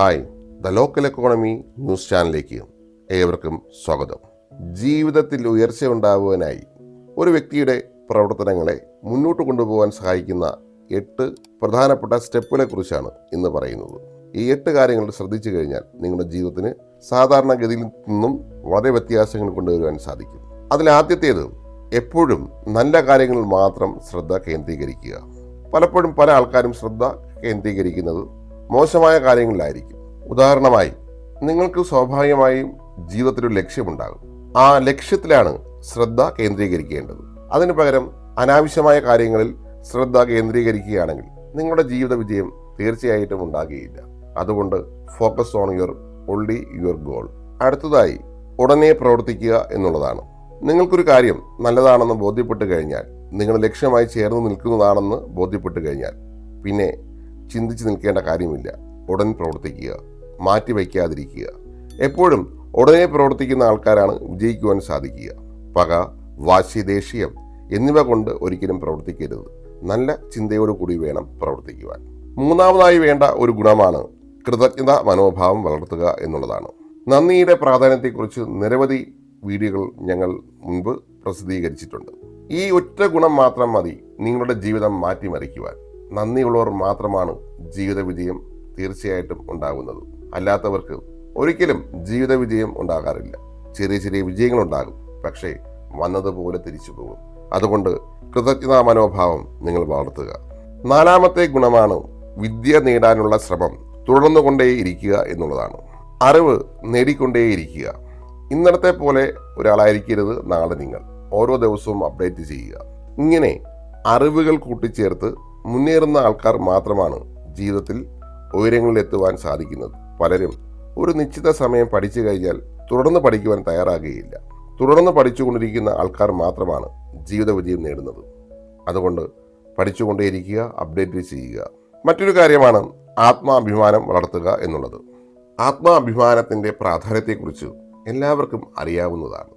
Hi the local economy news ചാനലിലേക്ക് ഏവർക്കും സ്വാഗതം. ജീവിതത്തിൽ ഉയർച്ച ഉണ്ടാകുവാനായി ഒരു വ്യക്തിയുടെ പ്രവർത്തനങ്ങളെ മുന്നോട്ട് കൊണ്ടുപോകാൻ സഹായിക്കുന്ന എട്ട് പ്രധാനപ്പെട്ട സ്റ്റെപ്പുകളെ കുറിച്ചാണ് ഇന്ന് പറയുന്നത്. ഈ എട്ട് കാര്യങ്ങൾ ശ്രദ്ധിച്ചു കഴിഞ്ഞാൽ നിങ്ങളുടെ ജീവിതത്തിന് സാധാരണഗതിയിൽ നിന്നും വളരെ വ്യത്യാസങ്ങൾ കൊണ്ടുവരുവാൻ സാധിക്കും. അതിൽ ആദ്യത്തേത് എപ്പോഴും നല്ല കാര്യങ്ങളിൽ മാത്രം ശ്രദ്ധ കേന്ദ്രീകരിക്കുക. പലപ്പോഴും പല ആൾക്കാരും ശ്രദ്ധ കേന്ദ്രീകരിക്കുന്നത് മോശമായ കാര്യങ്ങളിലായിരിക്കും. ഉദാഹരണമായി നിങ്ങൾക്ക് സ്വാഭാവികമായും ജീവിതത്തിലൊരു ലക്ഷ്യമുണ്ടാകും. ആ ലക്ഷ്യത്തിലാണ് ശ്രദ്ധ കേന്ദ്രീകരിക്കേണ്ടത്. അതിനു പകരം അനാവശ്യമായ കാര്യങ്ങളിൽ ശ്രദ്ധ കേന്ദ്രീകരിക്കുകയാണെങ്കിൽ നിങ്ങളുടെ ജീവിത വിജയം തീർച്ചയായിട്ടും ഉണ്ടാകുകയില്ല. അതുകൊണ്ട് focus on your only your goal അടുത്തതായി ഉടനെ പ്രവർത്തിക്കുക എന്നുള്ളതാണ്. നിങ്ങൾക്കൊരു കാര്യം നല്ലതാണെന്ന് ബോധ്യപ്പെട്ട് കഴിഞ്ഞാൽ നിങ്ങൾ ലക്ഷ്യമായി ചേർന്ന് നിൽക്കുന്നതാണെന്ന് ബോധ്യപ്പെട്ട് കഴിഞ്ഞാൽ പിന്നെ ചിന്തിച്ച് നിൽക്കേണ്ട കാര്യമില്ല. ഉടൻ പ്രവർത്തിക്കുക. മാറ്റി വയ്ക്കാതിരിക്കുക. എപ്പോഴും ഉടനെ പ്രവർത്തിക്കുന്ന ആൾക്കാരാണ് വിജയിക്കുവാൻ സാധിക്കുക. പക വാശി ദേഷ്യം എന്നിവ കൊണ്ട് ഒരിക്കലും പ്രവർത്തിക്കരുത്. നല്ല ചിന്തയോടു കൂടി വേണം പ്രവർത്തിക്കുവാൻ. മൂന്നാമതായി വേണ്ട ഒരു ഗുണമാണ് കൃതജ്ഞത മനോഭാവം വളർത്തുക എന്നുള്ളതാണ്. നന്ദിയുടെ പ്രാധാന്യത്തെക്കുറിച്ച് നിരവധി വീഡിയോകൾ ഞങ്ങൾ മുൻപ് പ്രസിദ്ധീകരിച്ചിട്ടുണ്ട്. ഈ ഒറ്റ ഗുണം മാത്രം മതി നിങ്ങളുടെ ജീവിതം മാറ്റിമറിക്കുവാൻ. നന്ദിയുള്ളവർ മാത്രമാണ് ജീവിത വിജയം തീർച്ചയായിട്ടും ഉണ്ടാകുന്നത്. അല്ലാത്തവർക്ക് ഒരിക്കലും ജീവിത വിജയം ഉണ്ടാകാറില്ല. ചെറിയ ചെറിയ വിജയങ്ങൾ ഉണ്ടാകും പക്ഷേ വന്നതുപോലെ തിരിച്ചു പോകും. അതുകൊണ്ട് കൃതജ്ഞതാ മനോഭാവം നിങ്ങൾ വളർത്തുക. നാലാമത്തെ ഗുണമാണ് വിദ്യ നേടാനുള്ള ശ്രമം തുടർന്നുകൊണ്ടേയിരിക്കുക എന്നുള്ളതാണ്. അറിവ് നേടിക്കൊണ്ടേയിരിക്കുക. ഇന്നലത്തെ പോലെ ഒരാളായിരിക്കരുത് നാളെ നിങ്ങൾ. ഓരോ ദിവസവും അപ്ഡേറ്റ് ചെയ്യുക. ഇങ്ങനെ അറിവുകൾ കൂട്ടിച്ചേർത്ത് മുന്നേറുന്ന ആൾക്കാർ മാത്രമാണ് ജീവിതത്തിൽ ഉയരങ്ങളിൽ എത്തുവാൻ സാധിക്കുന്നത്. പലരും ഒരു നിശ്ചിത സമയം പഠിച്ചു കഴിഞ്ഞാൽ തുടർന്ന് പഠിക്കുവാൻ തയ്യാറാകുകയില്ല. തുടർന്ന് പഠിച്ചുകൊണ്ടിരിക്കുന്ന ആൾക്കാർ മാത്രമാണ് ജീവിത വിജയം നേടുന്നത്. അതുകൊണ്ട് പഠിച്ചുകൊണ്ടേയിരിക്കുക അപ്ഡേറ്റ് ചെയ്യുക. മറ്റൊരു കാര്യമാണ് ആത്മാഭിമാനം വളർത്തുക എന്നുള്ളത്. ആത്മാഭിമാനത്തിന്റെ പ്രാധാന്യത്തെക്കുറിച്ച് എല്ലാവർക്കും അറിയാവുന്നതാണ്.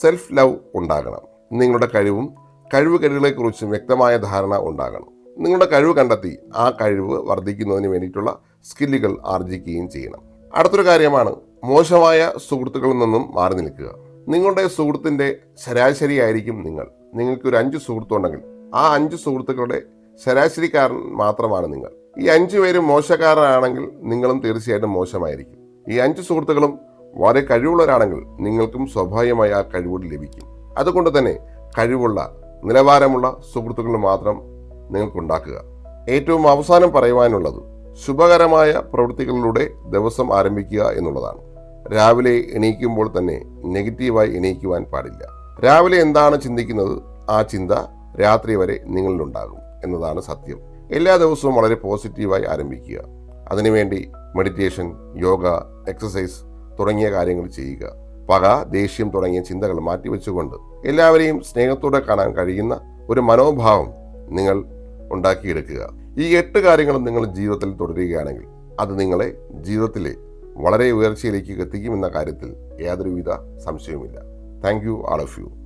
സെൽഫ് ലവ് ഉണ്ടാകണം. നിങ്ങളുടെ കഴിവും കഴിവുകേടുകളെക്കുറിച്ചും വ്യക്തമായ ധാരണ ഉണ്ടാകണം. നിങ്ങളുടെ കഴിവ് കണ്ടെത്തി ആ കഴിവ് വർദ്ധിക്കുന്നതിന് വേണ്ടിയിട്ടുള്ള സ്കില്ലുകൾ ആർജിക്കുകയും ചെയ്യണം. അടുത്തൊരു കാര്യമാണ് മോശമായ സുഹൃത്തുക്കളിൽ നിന്നും മാറി നിൽക്കുക. നിങ്ങളുടെ സുഹൃത്തിന്റെ ശരാശരി ആയിരിക്കും നിങ്ങൾ. നിങ്ങൾക്ക് ഒരു അഞ്ച് സുഹൃത്തുണ്ടെങ്കിൽ ആ അഞ്ച് സുഹൃത്തുക്കളുടെ ശരാശരിക്കാരൻ മാത്രമാണ് നിങ്ങൾ. ഈ അഞ്ചു പേരും മോശക്കാരനാണെങ്കിൽ നിങ്ങളും തീർച്ചയായിട്ടും മോശമായിരിക്കും. ഈ അഞ്ച് സുഹൃത്തുക്കളും വളരെ കഴിവുള്ളവരാണെങ്കിൽ നിങ്ങൾക്കും സ്വാഭാവികമായി ആ കഴിവുകൾ ലഭിക്കും. അതുകൊണ്ട് തന്നെ കഴിവുള്ള നിലവാരമുള്ള സുഹൃത്തുക്കൾ മാത്രം നിങ്ങൾക്കുണ്ടാക്കുക. ഏറ്റവും അവസാനം പറയുവാനുള്ളത് ശുഭകരമായ പ്രവൃത്തികളിലൂടെ ദിവസം ആരംഭിക്കുക എന്നുള്ളതാണ്. രാവിലെ എണീക്കുമ്പോൾ തന്നെ നെഗറ്റീവായി എണീക്കുവാൻ പാടില്ല. രാവിലെ എന്താണ് ചിന്തിക്കുന്നത്? ആ ചിന്ത രാത്രി വരെ നിങ്ങളിലുണ്ടാകും എന്നതാണ് സത്യം. എല്ലാ ദിവസവും വളരെ പോസിറ്റീവായി ആരംഭിക്കുക. അതിനുവേണ്ടി മെഡിറ്റേഷൻ യോഗ എക്സസൈസ് തുടങ്ങിയ കാര്യങ്ങൾ ചെയ്യുക. പക ദേഷ്യം തുടങ്ങിയ ചിന്തകൾ മാറ്റിവെച്ചുകൊണ്ട് എല്ലാവരെയും സ്നേഹത്തോടെ കാണാൻ കഴിയുന്ന ഒരു മനോഭാവം നിങ്ങൾ ഉണ്ടാക്കിയെടുക്കുക. ഈ എട്ട് കാര്യങ്ങളും നിങ്ങൾ ജീവിതത്തിൽ തുടരുകയാണെങ്കിൽ അത് നിങ്ങളെ ജീവിതത്തിലെ വളരെ ഉയർച്ചയിലേക്ക് എത്തിക്കുമെന്ന കാര്യത്തിൽ യാതൊരുവിധ സംശയവുമില്ല. Thank you all of you